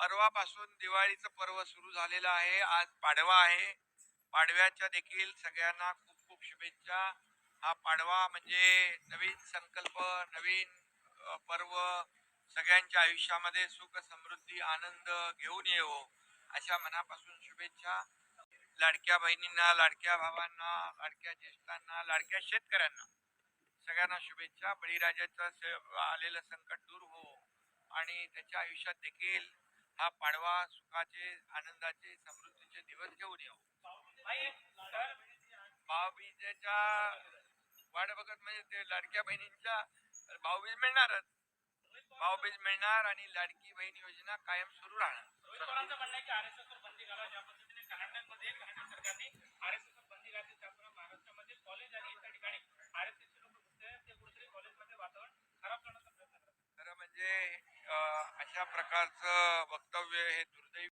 परवापासून दिवाळीचं पर्व सुरू झालेलं आहे. आज पाडवा आहे. पाडव्याच्या देखील सगळ्यांना खूप खूप शुभेच्छा. हा पाडवा म्हणजे नवीन संकल्प नवीन पर्व सगळ्यांच्या आयुष्यामध्ये सुख समृद्धी आनंद घेऊन येवो अशा मनापासून शुभेच्छा. लाडक्या बहिणींना लाडक्या भावांना लाडक्या ज्येष्ठांना लाडक्या शेतकऱ्यांना सगळ्यांना शुभेच्छा. बळीराजाचं आलेलं संकट दूर हो आणि त्याच्या आयुष्यात देखील हा पाडवा सुखाचे आनंदाचे समृद्धीचे दिवस घेऊन येऊ. भाऊबीजेच्या वाट बघत म्हणजे ते लाडक्या बहिणींच्या भाऊबीज मिळणारच. भाऊबीज मिळणार आणि लाडकी बहीण योजना कायम सुरू राहणार. खरं म्हणजे अशा प्रकारचं वक्तव्य हे दुर्दैवी